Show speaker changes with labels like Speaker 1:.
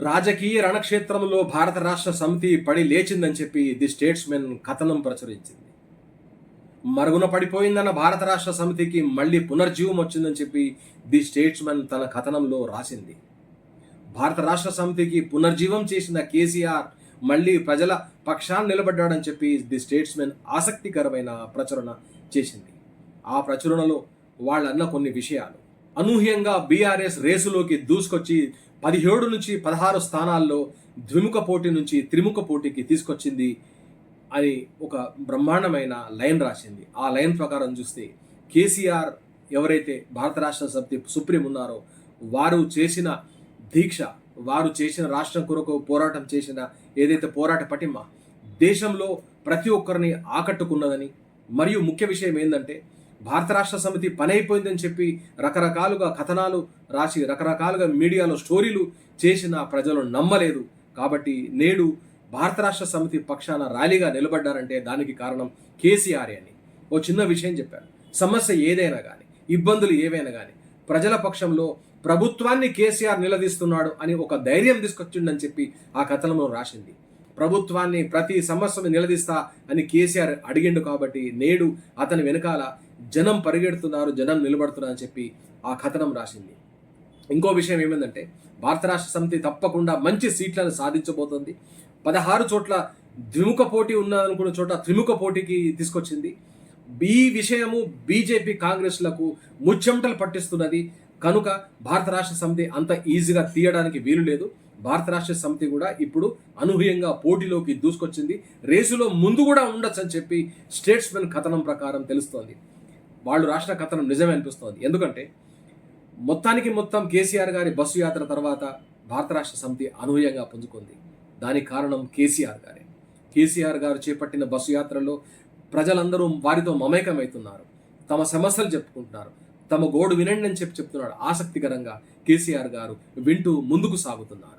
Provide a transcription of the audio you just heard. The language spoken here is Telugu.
Speaker 1: రాజకీయ రణక్షేత్రంలో భారత రాష్ట్ర సమితి పడి లేచిందని చెప్పి ది స్టేట్స్మెన్ కథనం ప్రచురించింది. మరుగున పడిపోయిందన్న భారత రాష్ట్ర సమితికి మళ్ళీ పునర్జీవం వచ్చిందని చెప్పి ది స్టేట్స్మెన్ తన కథనంలో రాసింది. భారత రాష్ట్ర సమితికి పునర్జీవం చేసిన కేసీఆర్ మళ్ళీ ప్రజల పక్షాన్ని నిలబడ్డాడని చెప్పి ది స్టేట్స్మెన్ ఆసక్తికరమైన ప్రచురణ చేసింది. ఆ ప్రచురణలో వాళ్ళన్న కొన్ని విషయాలు. అనూహ్యంగా బీఆర్ఎస్ రేసులోకి దూసుకొచ్చి పదిహేడు నుంచి పదహారు స్థానాల్లో ద్విముఖ పోటీ నుంచి త్రిముఖ పోటీకి తీసుకొచ్చింది అని ఒక బ్రహ్మాండమైన లైన్ రాసింది. ఆ లైన్ ప్రకారం చూస్తే కేసీఆర్ ఎవరైతే భారత రాష్ట్ర సమితి సుప్రీం ఉన్నారో వారు చేసిన దీక్ష వారు చేసిన రాష్ట్రం కొరకు పోరాటం చేసిన ఏదైతే పోరాట పటిమ దేశంలో ప్రతి ఒక్కరిని ఆకట్టుకున్నదని మరియు ముఖ్య విషయం ఏంటంటే భారత రాష్ట్ర సమితి పని అయిపోయిందని చెప్పి రకరకాలుగా కథనాలు రాసి రకరకాలుగా మీడియాలో స్టోరీలు చేసిన ప్రజలు నమ్మలేదు. కాబట్టి నేడు భారత రాష్ట్ర సమితి పక్షాన ర్యాలీగా నిలబడ్డారంటే దానికి కారణం కేసీఆర్ అని. ఓ చిన్న విషయం చెప్పారు సమస్య ఏదైనా కానీ ఇబ్బందులు ఏవైనా కానీ ప్రజల పక్షంలో ప్రభుత్వాన్ని కేసీఆర్ నిలదీస్తున్నాడు అని ఒక ధైర్యం తీసుకొచ్చిండని చెప్పి ఆ కథనంలో రాసింది. ప్రభుత్వాన్ని ప్రతి సమస్యను నిలదీస్తా అని కేసీఆర్ అడిగిండు కాబట్టి నేడు అతని వెనకాల జనం పరిగెడుతున్నారు జనం నిలబడుతున్నారు అని చెప్పి ఆ కథనం రాసింది. ఇంకో విషయం ఏమైందంటే భారత రాష్ట్ర సమితి తప్పకుండా మంచి సీట్లను సాధించబోతోంది. పదహారు చోట్ల ద్విముఖ పోటీ ఉన్నదనుకున్న చోట త్రిముఖ పోటీకి తీసుకొచ్చింది. ఈ విషయము బీజేపీ కాంగ్రెస్లకు ముచ్చెమటలు పట్టిస్తున్నది. కనుక భారత రాష్ట్ర సమితి అంత ఈజీగా తీయడానికి వీలు లేదు. భారత రాష్ట్ర సమితి కూడా ఇప్పుడు అనూహ్యంగా పోటీలోకి దూసుకొచ్చింది. రేసులో ముందు కూడా ఉండొచ్చు అని చెప్పి స్టేట్స్మెన్ కథనం ప్రకారం తెలుస్తోంది. వాళ్ళు రాష్ట్ర కథనం నిజమే అనిపిస్తోంది. ఎందుకంటే మొత్తానికి మొత్తం కేసీఆర్ గారి బస్సు యాత్ర తర్వాత భారత రాష్ట్ర సమితి అనూహ్యంగా పుంజుకుంది. దానికి కారణం కేసీఆర్ గారే. కేసీఆర్ గారు చేపట్టిన బస్సు యాత్రలో ప్రజలందరూ వారితో మమేకమవుతున్నారు తమ సమస్యలు చెప్పుకుంటున్నారు. తమ గోడు వినండి అని చెప్పి చెప్తున్నాడు ఆసక్తికరంగా కేసీఆర్ గారు వింటూ ముందుకు సాగుతున్నారు.